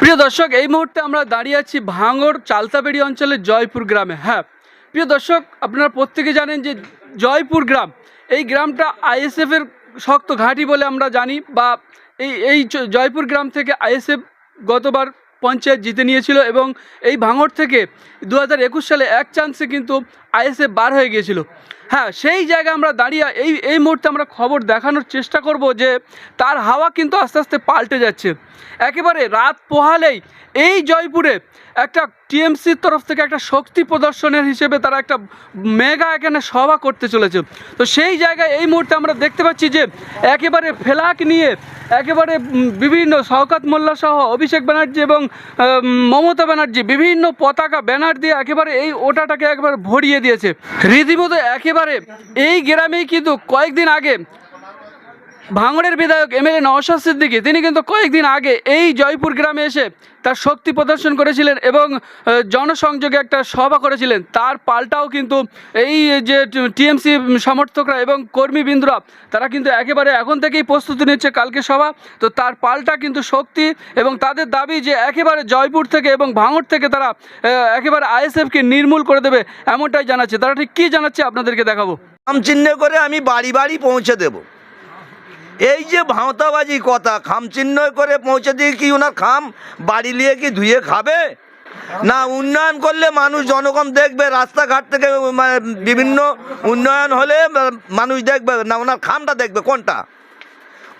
প্রিয় দর্শক, এই মুহূর্তে আমরা দাঁড়িয়ে আছি ভাঙড় চালতাবেড়ি অঞ্চলের জয়পুর গ্রামে। হ্যাঁ প্রিয় দর্শক, আপনারা প্রত্যেকে জানেন যে জয়পুর গ্রাম, এই গ্রামটা আইএসএফের শক্ত ঘাঁটি বলে আমরা জানি বা এই এই জয়পুর গ্রাম থেকে আইএসএফ গতবার পঞ্চায়েত জিতে নিয়েছিল এবং এই ভাঙড় থেকে দু হাজার একুশ সালে এক চান্সে কিন্তু আইএসএফ বার হয়ে গিয়েছিল। হ্যাঁ সেই জায়গায় আমরা দাঁড়িয়ে এই এই মুহূর্তে আমরা খবর দেখানোর চেষ্টা করব যে তার হাওয়া কিন্তু আস্তে আস্তে পাল্টে যাচ্ছে। একেবারে রাত পোহালেই এই জয়পুরে একটা টিএমসির তরফ থেকে একটা শক্তি প্রদর্শনের হিসেবে তারা একটা মেগা এখানে সভা করতে চলেছে। তো সেই জায়গায় এই মুহূর্তে আমরা দেখতে পাচ্ছি যে একেবারে ফেলাক নিয়ে একেবারে বিভিন্ন শওকাত মোল্লা সহ অভিষেক ব্যানার্জি এবং মমতা ব্যানার্জি বিভিন্ন পতাকা, ব্যানার দিয়ে একেবারে এই ওটাটাকে একবার ভরিয়ে দিয়েছে। রীতিমতো একেবারে এই গ্রামেই কিন্তু কয়েকদিন আগে ভাঙড়ের বিধায়ক এম এমএলএ নওশাদ সিদ্দিকী, তিনি কিন্তু কয়েকদিন আগে এই জয়পুর গ্রামে এসে তার শক্তি প্রদর্শন করেছিলেন এবং জনসংযোগে একটা সভা করেছিলেন। তার পাল্টাও কিন্তু এই যে টিএমসি সমর্থকরা এবং কর্মীবৃন্দরা, তারা কিন্তু একেবারে এখন থেকেই প্রস্তুতি নিচ্ছে কালকে সভা। তো তার পাল্টা কিন্তু শক্তি এবং তাদের দাবি যে একেবারে জয়পুর থেকে এবং ভাঙড় থেকে তারা একেবারে আইএসএফকে নির্মূল করে দেবে, এমনটাই জানাচ্ছে। তারা ঠিক কী জানাচ্ছে আপনাদেরকে দেখাবো। খাম চিহ্ন করে আমি বাড়ি বাড়ি পৌঁছে দেব। এই যে ভাঁওতাবাজি কথা খাম চিহ্ন করে পৌঁছে দিয়ে কি ওনার খাম? বাড়ি নিয়ে কি ধুয়ে খাবে? না উন্নয়ন করলে মানুষ জনগণ দেখবে রাস্তাঘাট থেকে মানে বিভিন্ন উন্নয়ন হলে মানুষ দেখবে। না ওনার খামটা দেখবে কোনটা?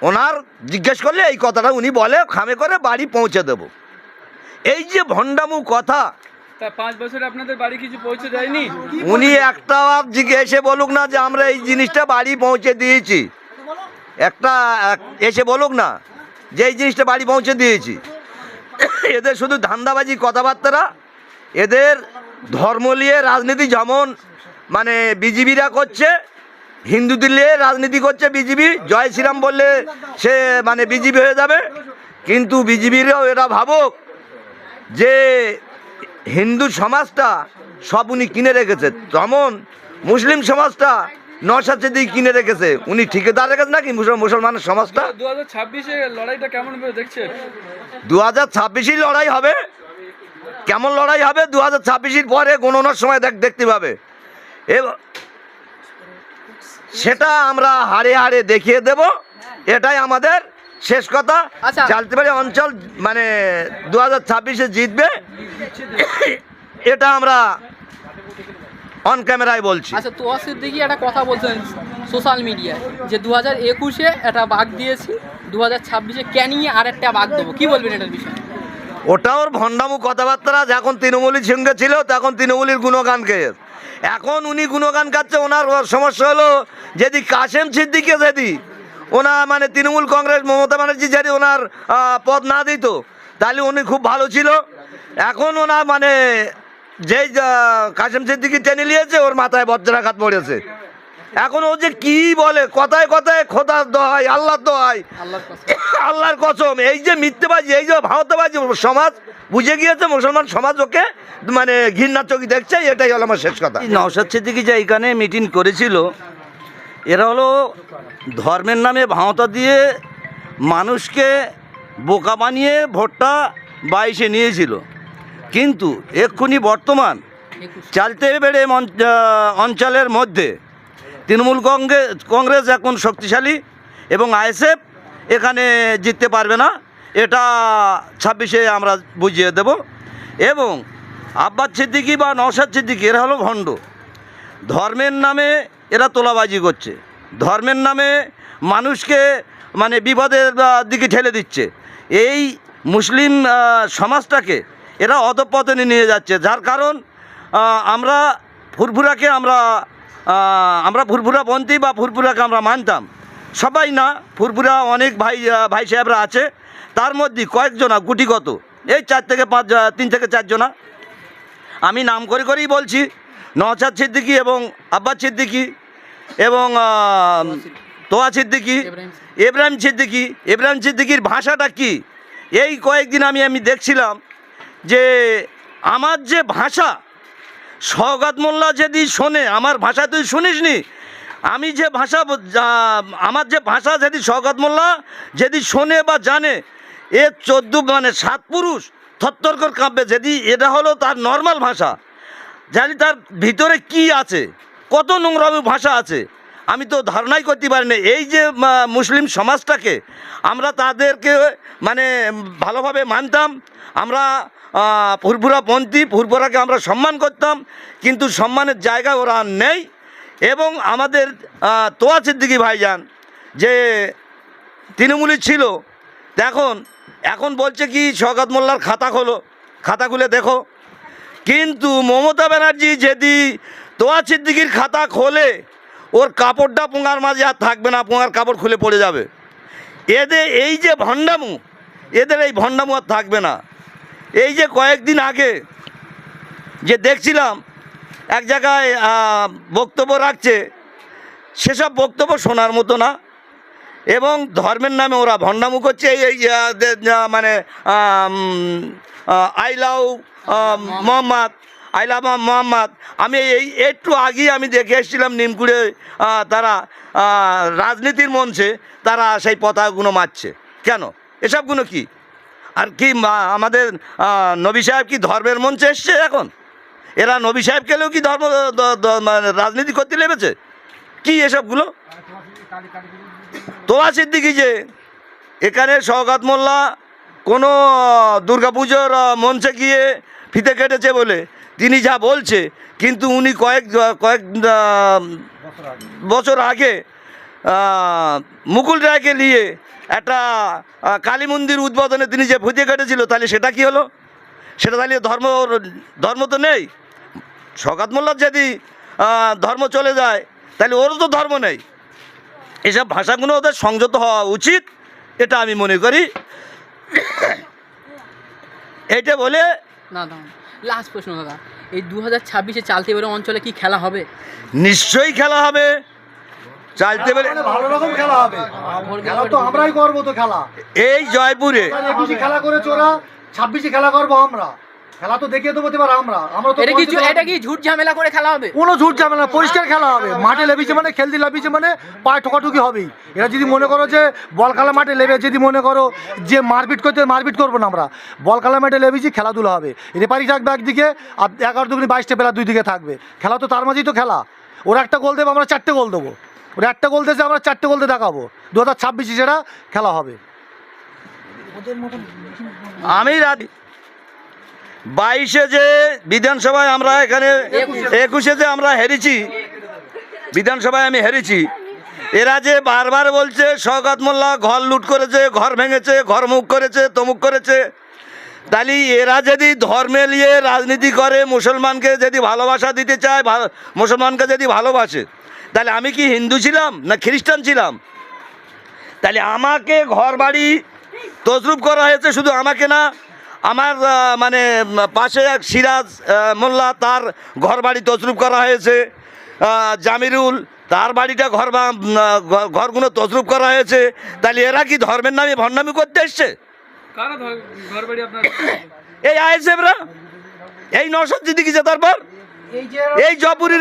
ওনার জিজ্ঞেস করলে এই কথাটা উনি বলে খামে করে বাড়ি পৌঁছে দেব। এই যে ভণ্ডামু কথা পাঁচ বছরে আপনাদের বাড়ি কিছু পৌঁছে যায়নি উনি একটা জিজ্ঞেসে বলুক না যে আমরা এই জিনিসটা বাড়ি পৌঁছে দিয়েছি। একটা এসে বলুক না যে এই জিনিসটা বাড়ি পৌঁছে দিয়েছি। এদের শুধু ধান্দাবাজি কথাবার্তারা, এদের ধর্ম নিয়ে রাজনীতি যেমন মানে বিজিবিরা করছে, হিন্দুদের নিয়ে রাজনীতি করছে বিজিবি, জয় শ্রীরাম বললে সে মানে বিজিবি হয়ে যাবে। কিন্তু বিজিবিরও এরা ভাবুক যে হিন্দু সমাজটা সব উনি কিনে রেখেছে। তেমন মুসলিম সমাজটা নশাদ সিদ্দিক কিনে রেখেছে উনি ঠিকাদার রেখেছে নাকি মুসল- মুসলমানের সমাজটা? দু হাজার ছাব্বিশে লড়াইটা কেমন দেখছে দু হাজার ছাব্বিশেই লড়াই হবে? কেমন লড়াই হবে? দু হাজার ছাব্বিশের পরে গণনার সময় দেখ দেখতে পাবে। এব- সেটা আমরা হাড়ে হাড়ে দেখিয়ে দেব। এটাই আমাদের শেষ কথা। আচ্ছা। চালতিবাড়ি অঞ্চল মানে দু হাজার ছাব্বিশে জিতবে। এটা আমরা অন ক্যামেরায় বলছি। আচ্ছা তোয়া সিদ্দিকি একটা কথা বলছেন সোশ্যাল মিডিয়ায় যে দু হাজার একুশে একটা বাঘ দিয়েছি দু হাজার ছাব্বিশে ক্যানিয়ে আর একটা বাঘ দেবো। কি বলবেন এটার বিষয়ে? ওটা ওর ভণ্ডামু কথাবার্তা যখন তৃণমূলের সঙ্গে ছিল তখন তৃণমূলের গুণগান এখন উনি গুণগান গাচ্ছে ওনার সমস্যা হলো যদি কাশেম সিদ্দিকে যদি ওনা মানে তৃণমূল কংগ্রেস মমতা ব্যানার্জি যদি ওনার পদ না দিত তাহলে উনি খুব ভালো ছিল। এখন ওনার মানে যেই কাশেম সিদ্দিকি টেনে নিয়েছে ওর মাথায় বজ্রাঘাত পড়েছে এখন ও যে কি বলে কথায় কথায় খোদার দোহাই আল্লাহর দোহাই আল্লাহর কসম। এই যে মিথ্যেবাজি এই যে ভারতবাজি সমাজ বুঝে গিয়েছে মুসলমান সমাজ ওকে মানে ঘৃণার চোখে দেখছে এটাই হলো আমার শেষ কথা। নওশাদ সিদ্দিকি যে এখানে মিটিং করেছিল এরা হলো ধর্মের নামে ভাঁওতা দিয়ে মানুষকে বোকা বানিয়ে ভোটটা বাইশে নিয়েছিল। কিন্তু এক্ষুনি বর্তমান চালতে বেড়ে অঞ্চলের মধ্যে তৃণমূল কংগ্রেস কংগ্রেস এখন শক্তিশালী এবং আইএসএফ এখানে জিততে পারবে না এটা ছাব্বিশে আমরা বুঝিয়ে দেব। এবং আব্বাস সিদ্দিকি বা নওশাদ সিদ্দিকি এরা হলো ভণ্ড। ধর্মের নামে এরা তোলাবাজি করছে। ধর্মের নামে মানুষকে মানে বিপদের দিকে ঠেলে দিচ্ছে। এই মুসলিম সমাজটাকে এরা অধপতনে নিয়ে যাচ্ছে। যার কারণ আমরা ফুরফুরাকে আমরা আমরা ফুরফুরা ফুরফুরাপন্থী বা ফুরফুরাকে আমরা মানতাম। সবাই না ফুরফুরা অনেক ভাই ভাই সাহেবরা আছে। তার মধ্যে কয়েকজনা গুটিগত। এই চার থেকে পাঁচ তিন থেকে চারজনা। আমি নাম করে করেই বলছি নওচাঁদ সিদ্দিকি এবং আব্বাস সিদ্দিকি এবং তোয়া সিদ্দিকি ইব্রাহিম এব্রাহিম সিদ্দিকি। এব্রাহিম সিদ্দিকির ভাষাটা কি? এই কয়েকদিন আমি আমি দেখছিলাম যে আমার যে ভাষা সৌগাত মোল্লা যদি শোনে, আমার ভাষা তুই শুনিসনি? আমি যে ভাষা আমার যে ভাষা যদি সৌগাত মোল্লা যদি শোনে বা জানে, এ চোদ্দ মানে সাত পুরুষ থরথর করে কাঁপবে যদি এটা হলো তার নর্মাল ভাষা। জানি তার ভিতরে কি আছে, কত নোংরামি ভাষা আছে, আমি তো ধারণাই করতে পারি না। এই যে মুসলিম সমাজটাকে আমরা তাদেরকে মানে ভালোভাবে মানতাম, আমরা আহ, ফুরফুরা পন্থী ফুরফুরাকে আমরা সম্মান করতাম কিন্তু সম্মানের জায়গা ওরা আর নেই। এবং আমাদের তোয়া সিদ্দিকি ভাইজান যে তৃণমূলই ছিল এখন এখন বলছে কি শওকত মোল্লার খাতা খোলো খাতা খুলে দেখো। কিন্তু মমতা ব্যানার্জি যদি তোয়া সিদ্দিকির খাতা খোলে ওর কাপড়টা পোঙার মাঝে আর থাকবে না পোঙার কাপড় খুলে পড়ে যাবে। এদের এই যে ভণ্ডামু এদের এই ভণ্ডামু আর থাকবে না। এই যে কয়েকদিন আগে যে দেখছিলাম, এক জায়গায় বক্তব্য রাখছে, সেসব বক্তব্য শোনার মতো না। এবং ধর্মের নামে ওরা ভণ্ডামু করছে, এই মানে I love Mohammad, I love Mohammad. আমি এই একটু আগেই আমি দেখে এসেছিলাম নিমকুড়ে তারা রাজনীতির মঞ্চে, তারা সেই পতাকাগুলো মারছে। কেন? এসবগুলো কি? আর কি আমাদের নবী সাহেব কি ধর্মের মঞ্চে এসছে এখন? এরা নবী সাহেবকেলেও কি ধর্ম মানে রাজনীতি করতে লেগেছে কি এসবগুলো? তোয়া সিদ্দিকি যে, এখানে শওকাত মোল্লা, কোনো, দুর্গাপুজোর মঞ্চে গিয়ে ফিতে কেটেছে বলে তিনি যা বলছে, কিন্তু উনি কয়েক কয়েক বছর আগে মুকুল রায়কে নিয়ে একটা কালী মন্দির উদ্বোধনে তিনি যে ভুতে কেটেছিল তাহলে সেটা কি হলো? সেটা তাহলে ধর্ম ধর্ম তো নেই। শকাত মোল্লার যদি ধর্ম চলে যায় তাহলে ওরও তো ধর্ম নেই। এসব ভাষাগুলো ওদের সংযত হওয়া উচিত এটা আমি মনে করি। এইটা বলে না লাস্ট প্রশ্ন দাদা এই দু হাজার ছাব্বিশে চালতে বেরো অঞ্চলে কি খেলা হবে? নিশ্চয়ই খেলা হবে। চাইতে পারে মানে ভালো রকম খেলা হবে। খেলা তো আমরাই করব তো খেলা। এই জয়পুরে একুশে খেলা করেছে ওরা ছাব্বিশে খেলা করব আমরা। খেলা তো দেখিয়ে দেবো এবার আমরা। আমরা তো এটা কি এটা কি ঝুট ঝামেলা করে খেলা হবে? কোনো ঝুট না পরিষ্কার খেলা হবে। মাঠে লেবিছে মানে খেলতে লেবিছে মানে পায়ে ঠোকাঠুকি হবেই। এরা যদি মনে করো যে বল খেলা মাঠে লেবে যদি মনে করো যে মারপিট করতে মারপিট করব না আমরা। বল খেলা মাঠে লেবেছি খেলাধুলা হবে। রেপারি থাকবে একদিকে আর এগারো দুগুনি বাইশটা বেলা দুই দিকে থাকবে। খেলা তো তার মাঝেই তো খেলা। ওরা একটা গোল দেবে আমরা চারটে গোল দেবো। ওরা একটা গোল দেশে আমরা চারটে গোল দিয়ে দেখাবো। দু হাজার ছাব্বিশে সেটা খেলা হবে। আমি রাত বাইশে যে বিধানসভায় আমরা এখানে, একুশে যে আমরা হেরেছি, বিধানসভায় আমি হেরেছি, এরা যে বারবার বলছে, শওকত মোল্লা ঘর লুট করেছে, ঘর ভেঙেছে, ঘর মুখ করেছে, তমুক করেছে। তাহলে এরা যদি ধর্মে নিয়ে রাজনীতি করে, মুসলমানকে যদি ভালোবাসা দিতে চায় মুসলমানকে যদি ভালোবাসে তাহলে আমি কি হিন্দু ছিলাম না খ্রিস্টান ছিলাম? তাহলে আমাকে ঘর বাড়ি তসরুপ করা হয়েছে শুধু আমাকে না? আমার মানে পাশে এক সিরাজ মোল্লা তার ঘর বাড়ি তসরুপ করা হয়েছে। জামিরুল তার বাড়িটা ঘর ঘরগুলো তসরুপ করা হয়েছে। তাহলে এরা কি ধর্মের নামে ভণ্ডামি করতে এসছে? এই আইএসএফরা? এই নশো দিদি কি তারপর? এই জয়পুরের